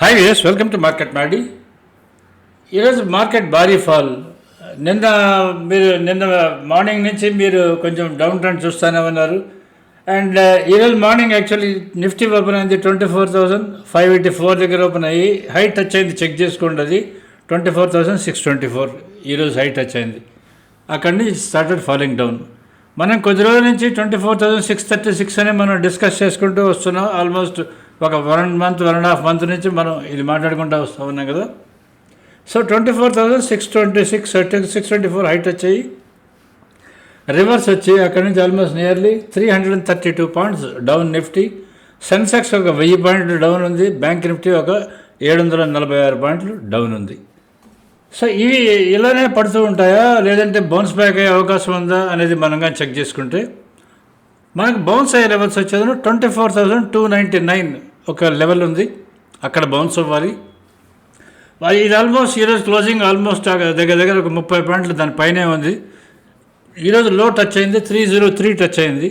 Hi yes welcome to market మాడి ఈరోజు market భారీ ఫాల్ నిన్న మీరు నిన్న మార్నింగ్ నుంచి మీరు కొంచెం డౌన్ ట్రెండ్ చూస్తూనే ఉన్నారు. అండ్ uh, ఈరోజు మార్నింగ్ యాక్చువల్లీ నిఫ్టీ ఓపెన్ అయింది twenty four thousand five eighty four దగ్గర ఓపెన్ అయ్యి హై టచ్ అయింది. చెక్ చేసుకోండి అది. Twenty four thousand six twenty four ఈరోజు హై టచ్ అయింది. అక్కడి నుంచి స్టార్టెడ్ ఫాలింగ్ డౌన్ మనం కొద్ది రోజుల నుంచి twenty four thousand six thirty six అని మనం డిస్కస్ చేసుకుంటూ వస్తున్నాం. ఆల్మోస్ట్ ఒక one month one and half month నుంచి మనం ఇది మాట్లాడుకుంటూ వస్తూ ఉన్నాం కదా. So twenty four thousand six twenty six six twenty four height వచ్చాయి రివర్స్ వచ్చి అక్కడి నుంచి almost nearly three hundred and thirty two points down Nifty Sensex ఒక వెయ్యి పాయింట్లు డౌన్ ఉంది బ్యాంక్ నిఫ్టీ ఒక ఏడు వందల నలభై ఆరు పాయింట్లు డౌన్ ఉంది. సో ఇవి ఇలానే పడుతూ ఉంటాయా? లేదంటే బౌన్స్ బ్యాక్ అయ్యే అవకాశం ఉందా? అనేది మనం కానీ చెక్ చేసుకుంటే. మనకు బౌన్స్ అయ్యే లెవెల్స్ వచ్చేది twenty four thousand two ninety nine ఒక లెవెల్ ఉంది. అక్కడ బౌన్స్ అవ్వాలి. ఇది ఆల్మోస్ట్ ఈరోజు క్లోజింగ్ ఆల్మోస్ట్ దగ్గర దగ్గర ఒక ముప్పై పాయింట్లు దాని పైనే ఉంది. ఈరోజు లో టచ్ అయింది త్రీ జీరో త్రీ టచ్ అయింది.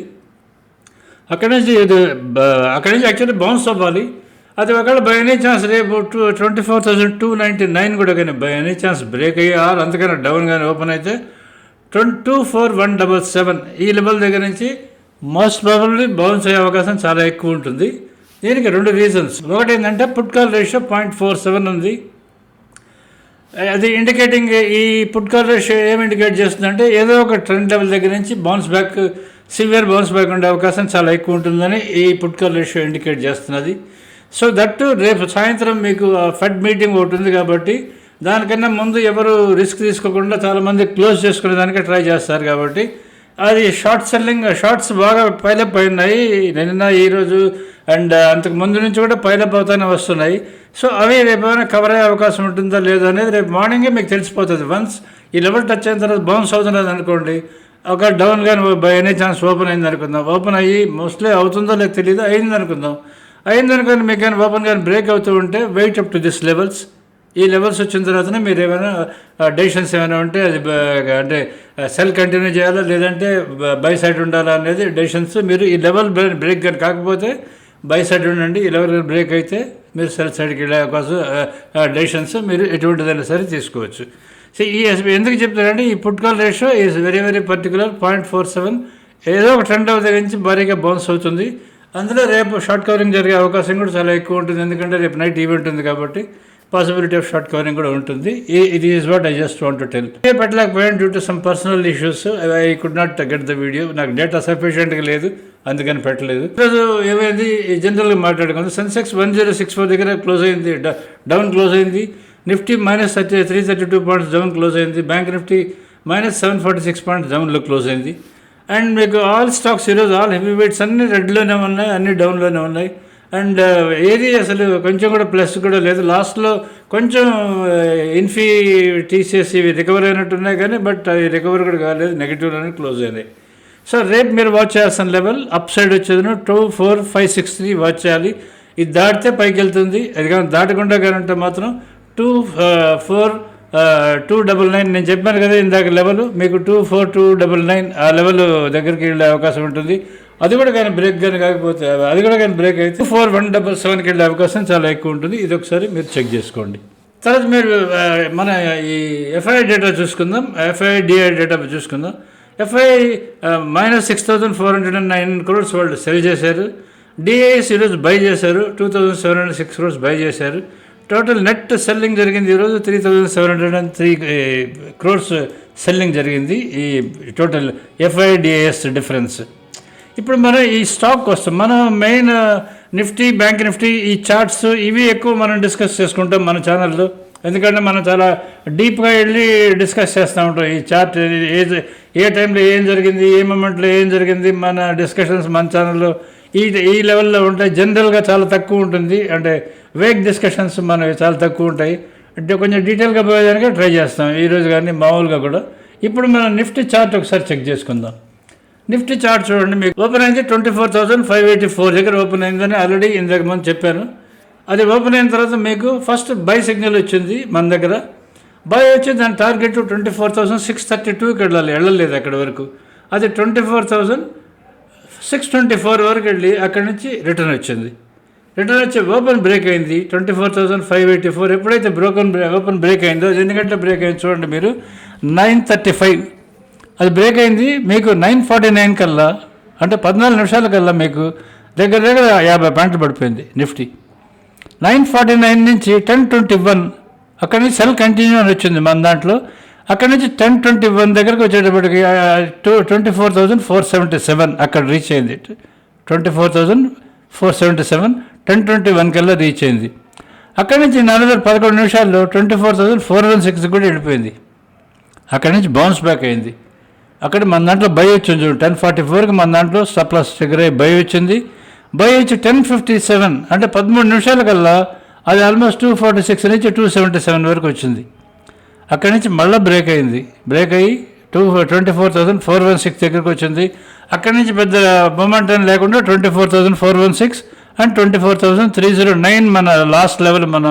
అక్కడి నుంచి ఇది అక్కడి నుంచి యాక్చువల్లీ బౌన్స్ అవ్వాలి. అది ఒకవేళ బై ఎనీ ఛాన్స్ రేపు two twenty four thousand two ninety nine కూడా కానీ బై ఎనీ ఛాన్స్ బ్రేక్ అయ్యి ఆర్ అంతకన్నా డౌన్ కానీ ఓపెన్ అయితే twenty two four one double seven ఈ లెవెల్ దగ్గర నుంచి మోస్ట్ ప్రాబబ్లీ బౌన్స్ అయ్యే అవకాశం చాలా ఎక్కువ ఉంటుంది దీనికి రెండు రీజన్స్ ఒకటి ఏంటంటే put call ratio point four seven ఉంది అది ఇండికేటింగ్ ఈ పుట్కాల్ రేషియో ఏం ఇండికేట్ చేస్తుందంటే ఏదో ఒక ట్రెండ్ లెవెల్ దగ్గర నుంచి bounce back severe bounce back ఉండే అవకాశం చాలా ఎక్కువ ఉంటుందని ఈ పుట్కాల్ రేషియో ఇండికేట్ చేస్తున్నది సో దట్ రేపు సాయంత్రం మీకు ఫెడ్ మీటింగ్ ఒకటి ఉంది కాబట్టి దానికన్నా ముందు ఎవరు రిస్క్ తీసుకోకుండా చాలామంది క్లోజ్ చేసుకునే దానికి ట్రై చేస్తారు కాబట్టి అది షార్ట్ సెల్లింగ్ షార్ట్స్ బాగా పైలప్ అయినాయి. నిన్న ఈరోజు అండ్ అంతకు ముందు నుంచి కూడా పైలప్ అవుతానే వస్తున్నాయి. సో అవి రేపు ఏమైనా కవర్ అయ్యే అవకాశం ఉంటుందా లేదా అనేది రేపు మార్నింగే మీకు తెలిసిపోతుంది. వన్స్ ఈ లెవెల్ టచ్ అయిన తర్వాత బౌన్స్ అవుతున్నది అనుకోండి ఒక డౌన్ కానీ బై ఎనీ ఛాన్స్ ఓపెన్ అయింది అనుకుందాం. ఓపెన్ అయ్యి మోస్ట్లీ అవుతుందో లేదో తెలియదు అయింది అనుకుందాం. అయింది అనుకోని మీకు కానీ ఓపెన్ కానీ బ్రేక్ అవుతూ ఉంటే wait up to this levels ఈ లెవెల్స్ వచ్చిన తర్వాతనే మీరు ఏమైనా డెసిషన్స్ ఏమైనా ఉంటే అది అంటే సెల్ కంటిన్యూ చేయాలా? లేదంటే బై సైడ్ ఉండాలా అనేది డెసిషన్స్ మీరు ఈ లెవెల్ బ్రేక్ కానీ కాకపోతే బై సైడ్ ఉండండి. ఈ లెవెల్ బ్రేక్ అయితే మీరు సెల్ సైడ్కి వెళ్ళే అవకాశం డెసిషన్స్ మీరు ఎటువంటిదైనా సరే తీసుకోవచ్చు. సో ఈ ఎందుకు చెప్తారంటే ఈ put call ratio is very very particular point four seven. ఏదో ఒక ట్రెండ్ దగ్గర నుంచి భారీగా బౌన్స్ అవుతుంది. అందులో రేపు షార్ట్ కవరింగ్ జరిగే అవకాశం కూడా చాలా ఎక్కువ ఉంటుంది. ఎందుకంటే రేపు నైట్ ఈవెంట్ ఉంది కాబట్టి. పాసిబిలిటీ ఆఫ్ షార్ట్ కవరింగ్ కూడా ఉంటుంది. ఇది is what I just want to tell పెట్టలేకపోయాను due to some personal issues I could not get the video నాకు డేటా సఫిషియెంట్గా లేదు. అందుకని పెట్టలేదు. ఈరోజు ఏమైంది? జనరల్గా మాట్లాడుకుంది. Sensex one zero six four దగ్గర క్లోజ్ అయింది. డౌన్ క్లోజ్ అయింది. Nifty minus thirty three thirty two points down close అయింది. Bank Nifty minus seven forty six points డౌన్లో క్లోజ్ అయింది. అండ్ మీకు ఆల్ స్టాక్స్ ఈరోజు ఆల్ హెవీ వెయిట్స్ అన్ని రెడ్లోనే ఉన్నాయి అన్ని డౌన్లోనే ఉన్నాయి. అండ్ ఏది అసలు కొంచెం కూడా ప్లస్ కూడా లేదు. లాస్ట్లో కొంచెం ఇన్ఫీ టీసీఎస్ ఇవి రికవర్ అయినట్టున్నాయి కానీ బట్ అవి రికవర్ కూడా కాలేదు. నెగిటివ్లోనే క్లోజ్ అయినాయి సో రేపు మీరు వాచ్ చేయాల్సిన లెవెల్ అప్ సైడ్ వచ్చేది two four five six three watch చేయాలి. ఇది దాటితే పైకి వెళ్తుంది. అది కానీ దాటకుండా కానీ ఉంటే మాత్రం two four two double nine నేను చెప్పాను కదా ఇందాక లెవెల్ మీకు two four two double nine ఆ లెవెల్ దగ్గరికి వెళ్ళే అవకాశం ఉంటుంది. అది కూడా కానీ బ్రేక్ కానీ కాకపోతే అది కూడా కానీ బ్రేక్ అయితే ఫోర్ వన్ డబల్ సెవెన్కి వెళ్ళే అవకాశం చాలా ఎక్కువ ఉంటుంది. ఇది ఒకసారి మీరు చెక్ చేసుకోండి. తర్వాత మీరు మన ఈ ఎఫ్ఐ డేటా చూసుకుందాం. ఎఫ్ఐ డిఐ డేటా చూసుకుందాం. FI minus six thousand four hundred and nine crores వాళ్ళు సెల్ చేశారు. డిఐఎస్ ఈరోజు బై చేశారు. Two thousand seven hundred six crores buy చేశారు. టోటల్ నెట్ సెల్లింగ్ జరిగింది ఈరోజు three thousand seven hundred and three crores selling జరిగింది. ఈ టోటల్ ఎఫ్ఐ డిఐఎస్ డిఫరెన్స్ ఇప్పుడు మనం ఈ స్టాక్ వస్తాం మనం మెయిన్ నిఫ్టీ బ్యాంక్ నిఫ్టీ ఈ చార్ట్స్ ఇవి ఎక్కువ మనం డిస్కస్ చేసుకుంటాం మన ఛానల్లో ఎందుకంటే మనం చాలా డీప్గా వెళ్ళి డిస్కస్ చేస్తూ ఉంటాం ఈ చార్ట్ ఏ ఏ టైంలో ఏం జరిగింది ఏ మూమెంట్లో ఏం జరిగింది మన డిస్కషన్స్ మన ఛానల్లో ఈ ఈ లెవెల్లో ఉంటాయి జనరల్గా చాలా తక్కువ ఉంటుంది. అంటే వేగ్ డిస్కషన్స్ మనవి చాలా తక్కువ ఉంటాయి. అంటే కొంచెం డీటెయిల్గా పోయేదానికి ట్రై చేస్తాం. ఈరోజు కానీ మామూలుగా కూడా. ఇప్పుడు మనం నిఫ్టీ చార్ట్ ఒకసారి చెక్ చేసుకుందాం. నిఫ్టీ చార్ట్ చూడండి మీకు. ఓపెన్ అయింది twenty four thousand five eighty four దగ్గర ఓపెన్ అయిందని ఆల్రెడీ ఇంతకు ముందు చెప్పాను. అది ఓపెన్ అయిన తర్వాత మీకు ఫస్ట్ బై సిగ్నల్ వచ్చింది మన దగ్గర. బై వచ్చి దాని target twenty four thousand six thirty టూకి వెళ్ళాలి. వెళ్ళలేదు అక్కడ వరకు. అది twenty four thousand six twenty four వరకు వెళ్ళి అక్కడి నుంచి రిటర్న్ వచ్చింది. రిటర్న్ వచ్చి ఓపెన్ బ్రేక్ అయింది. Twenty four thousand five eighty four ఎప్పుడైతే బ్రోకన్ ఓపెన్ బ్రేక్ అయిందో ఎన్ని గంటల బ్రేక్ అయింది చూడండి మీరు. నైన్ థర్టీ ఫైవ్ అది బ్రేక్ అయింది. మీకు నైన్ ఫార్టీ నైన్ కల్లా అంటే పద్నాలుగు నిమిషాల కల్లా మీకు దగ్గర దగ్గర యాభై పాయింట్లు పడిపోయింది నిఫ్టీ. నైన్ ఫార్టీ నైన్ నుంచి టెన్ ట్వంటీ వన్ అక్కడి నుంచి సెల్ కంటిన్యూ అని వచ్చింది మన దాంట్లో. అక్కడి నుంచి టెన్ ట్వంటీ వన్ దగ్గరకు వచ్చేటప్పటికి two twenty four thousand four seventy seven అక్కడ రీచ్ అయింది. Twenty four thousand four seventy seven ten twenty one కల్లా రీచ్ అయింది. అక్కడి నుంచి నలభై పదకొండు నిమిషాల్లో twenty four thousand four one six కూడా వెళ్ళిపోయింది. అక్కడి నుంచి బౌన్స్ బ్యాక్ అయింది. అక్కడ మన దాంట్లో బై వచ్చింది చూడు టెన్ ఫార్టీ ఫోర్కి మన దాంట్లో సప్లస్ ఫిగర్ అయ్యి బై వచ్చింది. బై వచ్చి టెన్ ఫిఫ్టీ సెవెన్ అంటే పదమూడు నిమిషాల కల్లా అది ఆల్మోస్ట్ టూ ఫార్టీ సిక్స్ నుంచి టూ సెవెంటీ సెవెన్ వరకు వచ్చింది. అక్కడి నుంచి మళ్ళీ బ్రేక్ అయింది. బ్రేక్ అయ్యి two twenty four thousand four one six దగ్గరకు వచ్చింది. అక్కడి నుంచి పెద్ద మొమెంటం లేకుండా twenty four thousand four one six and twenty four thousand three zero nine మన లాస్ట్ లెవెల్ మన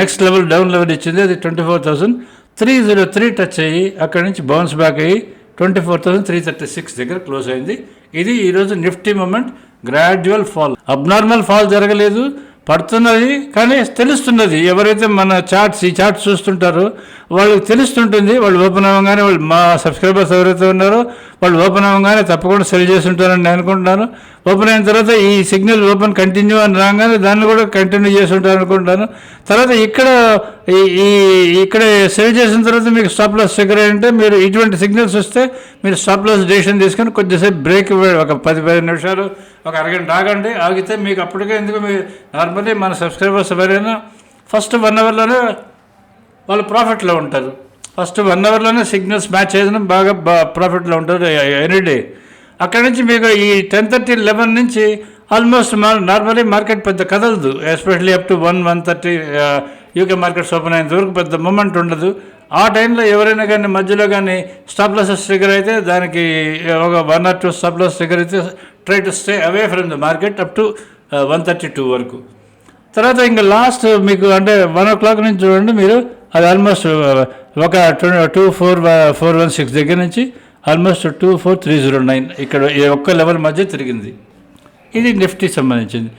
నెక్స్ట్ లెవెల్ డౌన్ లెవెల్ ఇచ్చింది. అది twenty four thousand three zero three touch అయ్యి అక్కడి నుంచి బౌన్స్ బ్యాక్ అయ్యి twenty four thousand three thirty six దగ్గర close అయింది. ఇది ఈరోజు Nifty movement gradual fall. Abnormal fall జరగలేదు పడుతున్నది కానీ తెలుస్తున్నది. ఎవరైతే మన చార్ట్స్ ఈ చార్ట్స్ చూస్తుంటారో వాళ్ళకి తెలుస్తుంటుంది వాళ్ళు ఓపెన్ అవ్వగానే వాళ్ళు మా సబ్స్క్రైబర్స్ ఎవరైతే ఉన్నారో వాళ్ళు ఓపెన్ అవ్వగానే తప్పకుండా సెల్ చేస్తుంటారని నేను అనుకుంటున్నాను. ఓపెన్ అయిన తర్వాత ఈ సిగ్నల్ ఓపెన్ కంటిన్యూ అని రాగానే దాన్ని కూడా కంటిన్యూ చేసి ఉంటారు అనుకుంటాను తర్వాత ఇక్కడ ఈ ఈ ఇక్కడ సెల్ చేసిన తర్వాత మీకు స్టాప్ లాస్ ఫిగర్ అంటే మీరు ఇటువంటి సిగ్నల్స్ వస్తే మీరు స్టాప్ లాస్ డెసిషన్ తీసుకొని కొద్దిసేపు బ్రేక్ ఒక పది పదిహేను నిమిషాలు ఒక అరగంట ఆగండి. ఆగితే మీకు అప్పటికే ఎందుకు మీరు నార్మల్లీ మన సబ్స్క్రైబర్స్ ఎవరైనా ఫస్ట్ వన్ అవర్లోనే వాళ్ళు ప్రాఫిట్లో ఉంటారు. ఫస్ట్ వన్ అవర్లోనే సిగ్నల్స్ మ్యాచ్ చేయడం బాగా బా ప్రాఫిట్లో ఉంటారు ఎనీ డే అక్కడి నుంచి మీకు ఈ టెన్ థర్టీ లెవెన్ నుంచి ఆల్మోస్ట్ నార్మలీ మార్కెట్ పెద్ద కదలదు. Especially up to one one thirty UK markets open అయినంత వరకు పెద్ద మూమెంట్ ఉండదు. ఆ టైంలో ఎవరైనా కానీ మధ్యలో కానీ స్టాప్ లాసెస్ ట్రిగర్ అయితే దానికి ఒక one or two stop loss trigger అయితే try to stay away from the market up to one thirty two వరకు. తర్వాత ఇంకా లాస్ట్ మీకు అంటే వన్ ఓ క్లాక్ నుంచి చూడండి మీరు అది ఆల్మోస్ట్ uh, ఒక two four four one six దగ్గర నుంచి almost two four three zero nine ఇక్కడ ఈ ఒక్క లెవెల్ మధ్య తిరిగింది. ఇది నిఫ్టీ సంబంధించింది.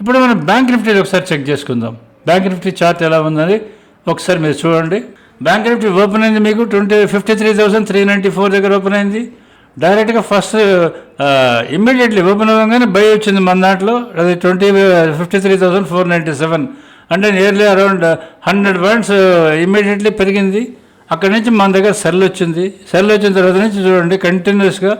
ఇప్పుడు మనం బ్యాంక్ నిఫ్టీ ఒకసారి చెక్ చేసుకుందాం. బ్యాంక్ నిఫ్టీ చార్ట్ ఎలా ఉందని ఒకసారి మీరు చూడండి. బ్యాంక్ నిఫ్టీ ఓపెన్ అయింది మీకు twenty fifty three thousand three ninety four దగ్గర ఓపెన్ అయింది డైరెక్ట్గా ఫస్ట్ ఇమ్మీడియట్లీ ఓపెన్ అవ్వగానే బై వచ్చింది మన దాంట్లో. అది twenty fifty three thousand four ninety seven అంటే nearly around hundred points immediately పెరిగింది. అక్కడి నుంచి మన దగ్గర సెల్ వచ్చింది. సెల్ వచ్చిన తర్వాత నుంచి చూడండి కంటిన్యూస్గా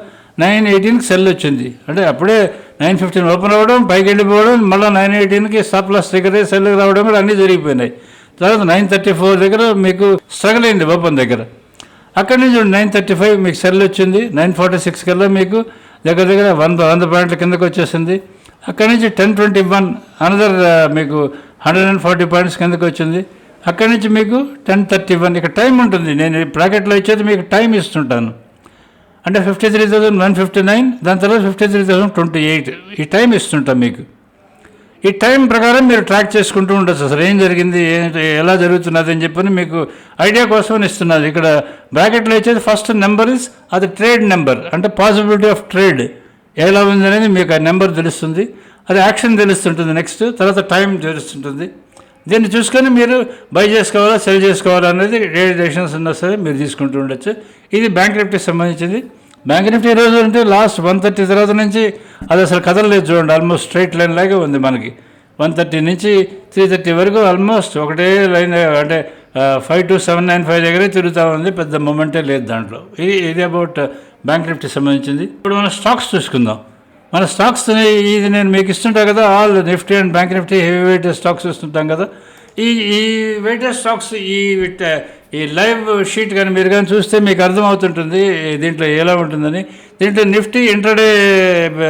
నైన్ ఎయిటీన్కి సెల్ వచ్చింది. అంటే అప్పుడే నైన్ ఫిఫ్టీన్ ఓపెన్ అవ్వడం పైకి వెళ్ళిపోవడం మళ్ళీ నైన్ ఎయిటీన్కి స్టాప్ లాస్ దగ్గర సెల్ రావడం కూడా అన్నీ జరిగిపోయినాయి. తర్వాత నైన్ థర్టీ ఫోర్ దగ్గర మీకు స్ట్రగుల్ అయింది ఓపెన్ దగ్గర. అక్కడి నుంచి నైన్ థర్టీ ఫైవ్ మీకు సెల్ వచ్చింది. నైన్ ఫార్టీ సిక్స్ కల్లా మీకు దగ్గర దగ్గర వంద వంద పాయింట్ల కిందకు వచ్చేసింది. అక్కడి నుంచి టెన్ ట్వంటీ వన్ అనదర్ మీకు హండ్రెడ్ అండ్ ఫార్టీ పాయింట్స్ కిందకు వచ్చింది. అక్కడి నుంచి మీకు టెన్ థర్టీ వన్ ఇక్కడ టైం ఉంటుంది. నేను బ్రాకెట్లో ఇచ్చేది మీకు టైం ఇస్తుంటాను. అంటే fifty three thousand one fifty nine దాని తర్వాత fifty three thousand twenty eight. ఈ టైం ఇస్తుంటాం మీకు. ఈ టైం ప్రకారం మీరు ట్రాక్ చేసుకుంటూ ఉండొచ్చు. అసలు ఏం జరిగింది? ఏంటి? ఎలా జరుగుతున్నది అని చెప్పని మీకు ఐడియా కోసం ఇస్తున్నది ఇక్కడ బ్రాకెట్లో ఇచ్చేది ఫస్ట్ నెంబర్ ఇస్ అది ట్రేడ్ నెంబర్. అంటే పాసిబిలిటీ ఆఫ్ ట్రేడ్. ఎలా ఉంది అనేది మీకు ఆ నెంబర్ తెలుస్తుంది. అది యాక్షన్ తెలుస్తుంటుంది నెక్స్ట్ తర్వాత టైం తెలుస్తుంటుంది. దీన్ని చూసుకొని మీరు బై చేసుకోవాలా సెల్ చేసుకోవాలా అనేది ఏ డెసిషన్స్ ఉన్నా సరే మీరు తీసుకుంటూ ఉండొచ్చు. ఇది బ్యాంక్ నిఫ్టీకి సంబంధించింది. బ్యాంక్ నిఫ్టీ ఈ రోజు అంటే లాస్ట్ వన్ థర్టీ తర్వాత నుంచి అది అసలు కదలలేదు చూడండి ఆల్మోస్ట్ స్ట్రైట్ లైన్ లాగే ఉంది మనకి. వన్ థర్టీ నుంచి త్రీ థర్టీ వరకు ఆల్మోస్ట్ ఒకటే లైన్ అంటే five two seven nine five దగ్గరే తిరుగుతూ ఉంది పెద్ద మూమెంటే లేదు దాంట్లో. ఇది ఇది అబౌట్ uh, బ్యాంక్ నిఫ్టీ సంబంధించింది. ఇప్పుడు మనం స్టాక్స్ చూసుకుందాం. మన స్టాక్స్ ఇది నేను మీకు ఇస్తుంటా కదా all Nifty and bank Nifty heavy weight stocks ఇస్తుంటాం కదా. ఈ ఈ వెయిటెడ్ స్టాక్స్ ఈ ఈ లైవ్ షీట్ కానీ మీరు కానీ చూస్తే మీకు అర్థమవుతుంటుంది దీంట్లో ఎలా ఉంటుందని. దీంట్లో నిఫ్టీ ఇంటర్డే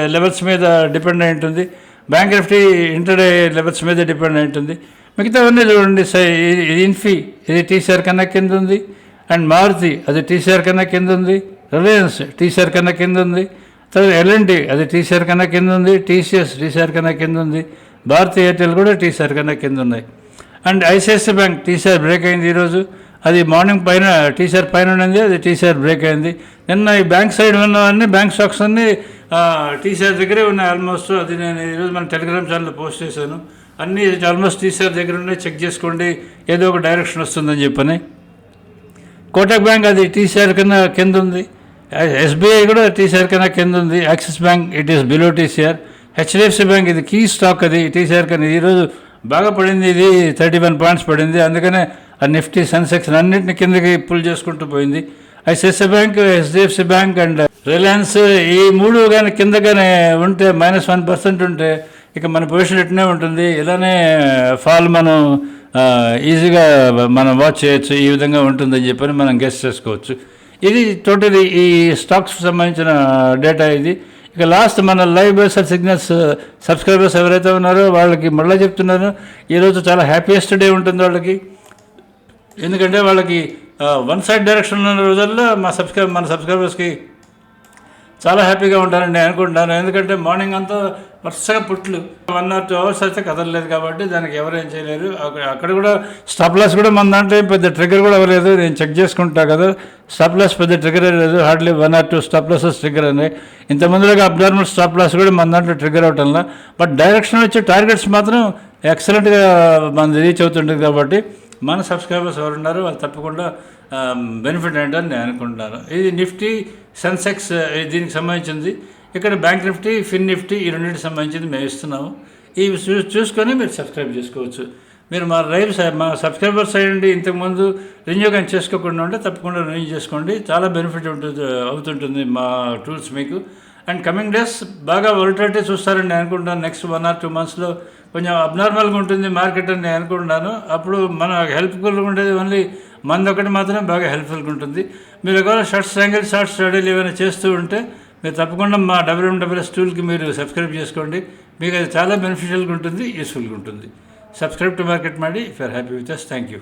లెవెల్స్ మీద డిపెండ్ అయి ఉంటుంది. బ్యాంక్ నిఫ్టీ ఇంటర్డే లెవెల్స్ మీద డిపెండ్ అయి ఉంటుంది. మిగతావన్నీ చూడండి సై- ఇది ఇన్ఫీ ఇది టీసీఆర్ కన్నా కింద ఉంది. అండ్ మారుతి అది టీసీఆర్ కన్నా కింద ఉంది. రిలయన్స్ టీసీఆర్ కన్నా కింద ఉంది. తర్వాత ఎల్ఎన్టీ అది టీసీఆర్ కన్నా కింద ఉంది టీసీఎస్ టీసీఆర్ కన్నా కింద ఉంది భారతీ ఎయిర్టెల్ కూడా టీసీఆర్ కన్నా కింద ఉన్నాయి. And ICICI bank TCR break అయింది ఈరోజు. అది మార్నింగ్ పైన టీసీఆర్ పైన ఉంది అది టీసీఆర్ బ్రేక్ అయింది. నిన్న ఈ బ్యాంక్ సైడ్ ఉన్నవన్నీ బ్యాంక్ స్టాక్స్ అన్నీ టీసీఆర్ దగ్గరే ఉన్నాయి ఆల్మోస్ట్. అది నేను ఈరోజు మన టెలిగ్రామ్ ఛానల్లో పోస్ట్ చేశాను. అన్నీ ఆల్మోస్ట్ టీసీఆర్ దగ్గర ఉన్నాయి చెక్ చేసుకోండి ఏదో ఒక డైరెక్షన్ వస్తుందని చెప్పని. కోటక్ బ్యాంక్ అది టీసీఆర్ కన్నా కింద ఉంది. ఎస్బీఐ కూడా టీసీఆర్ కన్నా కింద ఉంది. Axis bank it is below TCR HDFC bank ఇది కీ స్టాక్ అది. టీసీఆర్ కన్నా ఈరోజు బాగా పడింది. ఇది థర్టీ వన్ పాయింట్స్ పడింది. అందుకనే ఆ నిఫ్టీ సెన్సెక్స్ అన్నింటిని కిందకి పుల్ చేసుకుంటూ పోయింది. ICICI bank HDFC bank and Reliance ఈ మూడు కానీ కిందగానే ఉంటే మైనస్ వన్ పర్సెంట్ ఉంటే ఇక మన పొజిషన్ ఎట్నే ఉంటుంది. ఇలానే ఫాల్ మనం ఈజీగా మనం వాచ్ చేయొచ్చు. ఈ విధంగా ఉంటుందని చెప్పని మనం గెస్ట్ చేసుకోవచ్చు. ఇది టోటల్ ఈ స్టాక్స్ సంబంధించిన డేటా ఇది. ఇక లాస్ట్ మన లైవ్ బేసర్ సిగ్నల్స్ సబ్స్క్రైబర్స్ ఎవరైతే ఉన్నారో వాళ్ళకి మళ్ళీ చెప్తున్నాను. ఈరోజు చాలా హ్యాపీయెస్ట్ డే ఉంటుంది వాళ్ళకి. ఎందుకంటే వాళ్ళకి వన్ సైడ్ డైరెక్షన్ ఉన్న రోజుల్లో మా సబ్స్క్రైబ్ మన సబ్స్క్రైబర్స్కి చాలా హ్యాపీగా ఉంటారని నేను అనుకుంటున్నాను. ఎందుకంటే మార్నింగ్ అంతా వరుసగా పుట్లు. వన్ ఆర్ టూ అవర్స్ అయితే కదలలేదు కాబట్టి దానికి ఎవరు ఏం చేయలేరు. అక్కడ కూడా స్టాప్లాస్ కూడా మన దాంట్లో ఏం పెద్ద ట్రిగర్ కూడా అవ్వలేదు నేను చెక్ చేసుకుంటా కదా. స్టాప్లాస్ పెద్ద ట్రిగర్ లేదు. Hardly one or two stop losses trigger అని ఇంతమందిలో అబ్నార్మల్ స్టాప్లాస్ కూడా మన దాంట్లో ట్రిగర్ అవటంలో బట్ డైరెక్షన్ వచ్చే టార్గెట్స్ మాత్రం ఎక్సలెంట్గా మనది రీచ్ అవుతుంటుంది కాబట్టి మన సబ్స్క్రైబర్స్ ఎవరు ఉన్నారో వాళ్ళు తప్పకుండా బెనిఫిట్ ఏంటని నేను అనుకుంటున్నాను. ఇది నిఫ్టీ సెన్సెక్స్ దీనికి సంబంధించింది. ఇక్కడ బ్యాంక్ నిఫ్టీ ఫిన్ నిఫ్టీ ఈ రెండింటికి సంబంధించింది మేము ఇస్తున్నాము. ఇవి చూ చూసుకొని మీరు సబ్స్క్రైబ్ చేసుకోవచ్చు. మీరు మా రైల్ మా సబ్స్క్రైబర్స్ అయ్యండి ఇంతకుముందు రెన్యూ కానీ చేసుకోకుండా ఉంటే తప్పకుండా రెన్యూ చేసుకోండి. చాలా బెనిఫిట్ ఉంటుంది అవుతుంటుంది మా టూల్స్ మీకు. అండ్ కమింగ్ డేస్ బాగా వొలటాలిటీ చూస్తారని నేను అనుకుంటున్నాను. నెక్స్ట్ వన్ ఆర్ టూ మంత్స్లో కొంచెం అబ్నార్మల్గా ఉంటుంది మార్కెట్ అని నేను అనుకుంటున్నాను. అప్పుడు మన హెల్ప్ఫుల్గా ఉండేది ఓన్లీ మంది ఒకటి మాత్రమే బాగా హెల్ప్ఫుల్గా ఉంటుంది. మీరు ఒకవేళ షార్ట్స్ యాంగిల్ షార్ట్ స్టడీలు ఏమైనా చేస్తూ ఉంటే మీరు తప్పకుండా మా డబ్ల్యూఎండబ్ల్యూఎస్ టూల్కి మీరు సబ్స్క్రైబ్ చేసుకోండి. మీకు అది చాలా బెనిఫిషియల్గా ఉంటుంది యూస్ఫుల్గా ఉంటుంది. సబ్స్క్రైబ్ టు మార్కెట్ మాడి for happy with us thank you